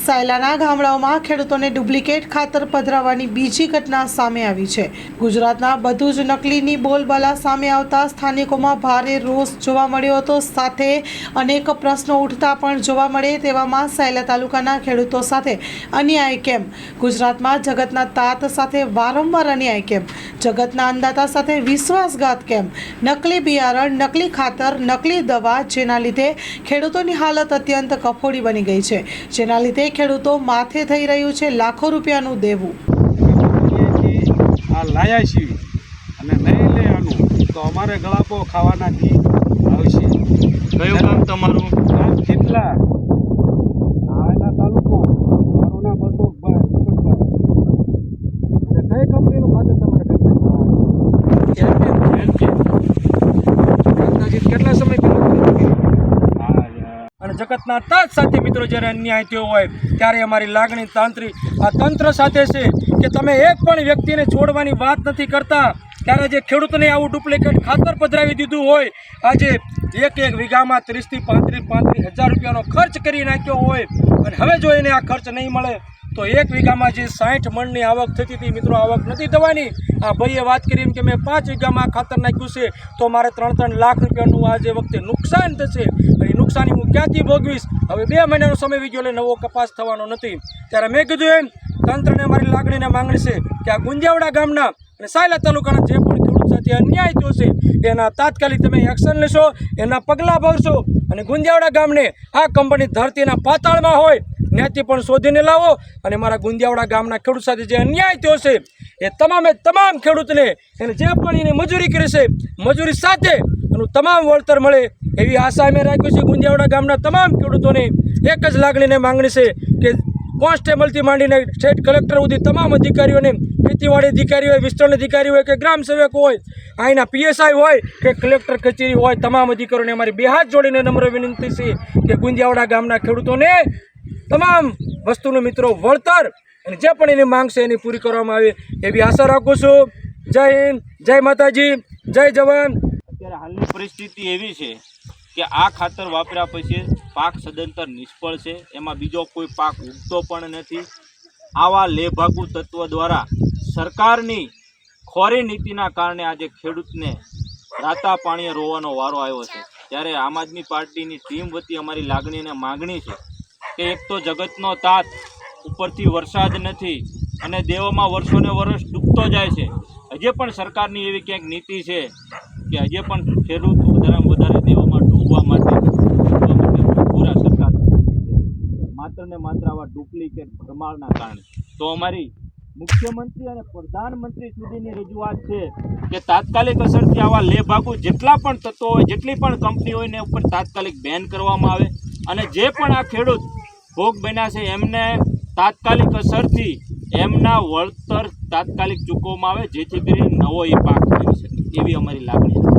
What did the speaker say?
સાયલાના ગામડાઓમાં ખેડૂતોને ડુપ્લિકેટ ખાતર પધરાવવાની બીજી ઘટના સામે આવી છે. ગુજરાતના બધું જ નકલીની બોલબાલા સામે આવતા સ્થાનિકોમાં ભારે રોષ જોવા મળ્યો હતો. સાથે અનેક પ્રશ્નો ઉઠતા પણ જોવા મળે તેવામાં સાયલા તાલુકાના ખેડૂતો સાથે અન્યાય કેમ? ગુજરાતમાં જગતના તાત સાથે વારંવાર અન્યાય કેમ? જગતના અંદાતા સાથે વિશ્વાસઘાત કેમ? નકલી બિયારણ, નકલી ખાતર, નકલી દવા જેના લીધે ખેડૂતોની હાલત અત્યંત કફોડી બની ગઈ છે. જેના લીધે ખેડૂતો માથે થઈ રહ્યું છે લાખો રૂપિયાનું દેવું. આ લાયા છીએ અને નહીં લેવાનું તો અમારે ગળાપો ખાવાના દી આવશે કયું કામ તમારું? ગામ જેટલા આયલા તાલુકો મારું નામ અશોકભાઈ મુકુટભાઈ અને કઈ કંપનીનું ખાતર તમારે અંદાજિત કેટલા સમય પહેલા અને જગતના તાજ સાથે મિત્રો જ્યારે અન્યાય થયો હોય, ત્યારે અમારી લાગણી તાંત્રિક, આ તંત્ર સાથે છે કે તમે એક પણ વ્યક્તિને છોડવાની વાત નથી કરતા. ત્યારે જે ખેડૂતને આવું ડુપ્લિકેટ ખાતર પધરાવી દીધું હોય, આજે એક એક વીઘામાં ત્રીસથી પાંત્રીસ પાંત્રીસ હજાર રૂપિયાનો ખર્ચ કરી નાખ્યો હોય, અને હવે જો એને આ ખર્ચ નહીં મળે તો એક વીઘામાં જે સાઠ મણની આવક થતી હતી, મિત્રો, આવક નથી થવાની. આ ભાઈએ વાત કરી એમ કે મેં પાંચ વીઘામાં ખાતર નાખ્યું છે, તો મારે ત્રણ ત્રણ લાખ રૂપિયાનું આજે વખતે નુકસાન થશે એ નુકસાની હું ક્યાંથી ભોગવીશ? હવે બે મહિનાનો સમય વી ગયો એટલે નવો કપાસ થવાનો નથી. ત્યારે મેં કીધું એમ, તંત્રને મારી લાગણીને માંગણી છે કે આ ગુંજાવડા ગામના અને સાયલા તાલુકાના જે પણ ખેડૂત સાથે અન્યાય થયો છે. એના તાત્કાલિક તમે એક્શન લેશો, એના પગલાં ભરશો અને ગુંજાવડા ગામને આ કંપની ધરતીના પાતાળમાં હોય ત્યાંથી પણ શોધીને લાવો અને મારા ગુંદિયાવાડા ગામના ખેડૂત સાથે જે અન્યાય થયો છે, એ તમામે તમામ ખેડૂતને એને જે પણ એની મજૂરી કરે છે, મજૂરી સાથે એનું તમામ વળતર મળે એવી આશા અમે રાખ્યું છે ગુંદિયાવાડા ગામના તમામ ખેડૂતોને એક જ લાગણીને માંગણી છે કે કોન્સ્ટેબલથી માંડીને સ્ટેટ કલેક્ટર સુધી તમામ અધિકારીઓને ખેતીવાડી અધિકારી હોય, વિસ્તરણ અધિકારી હોય કે ગ્રામ સેવક હોય અહીંના પીએસઆઈ હોય કે કલેક્ટર કચેરી હોય, તમામ અધિકારીઓને અમારી બે હાથ જોડીને નમ્ર વિનંતી છે કે ગુંજિયાવાડા ગામના ખેડૂતોને તમામ વસ્તુનું મિત્રો વળતર અને જે પણ એની માંગ છે એની પૂરી કરવામાં આવે એવી આશા રાખું છું. જય હિન્દ, જય માતાજી, જય જવાન. અત્યારે હાલની પરિસ્થિતિ એવી છે કે આ ખાતર વાપર્યા પછી પાક સદંતર નિષ્ફળ છે. એમાં બીજો કોઈ પાક ઉગતો પણ નથી. આવા લેભાગુ તત્વ દ્વારા સરકારની ખોરી નીતિના કારણે આજે ખેડૂતને રાતા પાણીએ રોવાનો વારો આવ્યો છે. ત્યારે આમ આદમી પાર્ટીની ટીમ વતી અમારી લાગણી અને માગણી છે કે એક તો જગતનો તાત, ઉપરથી વરસાદ નથી અને દેવોમાં વર્ષોને વર્ષ ડૂબતો જાય છે. હજે પણ સરકારની એવી ક્યાંક નીતિ છે કે હજે પણ ખેડૂત વધારે વધારે દેવોમાં ડૂબવા માટે પૂરા સરકાર માત્ર ને માત્ર આવા ડુપ્લિકેટ ભરમાળના કારણે. તો અમારી મુખ્યમંત્રી અને પ્રધાનમંત્રી સુધીની રજૂઆત છે કે તાત્કાલિક અસરથી આવા લેભાગુ જેટલા પણ તત્વો હોય, જેટલી પણ કંપની હોય ને ઉપર તાત્કાલિક બેન કરવામાં આવે અને જે પણ આ ખેડૂત ભોગ બન્યા છે, એમને તાત્કાલિક અસરથી એમના વળતર તાત્કાલિક ચૂકવવામાં આવે, જેથી કરીને નવો એ પાક થઈ શકે, એવી અમારી લાગણી છે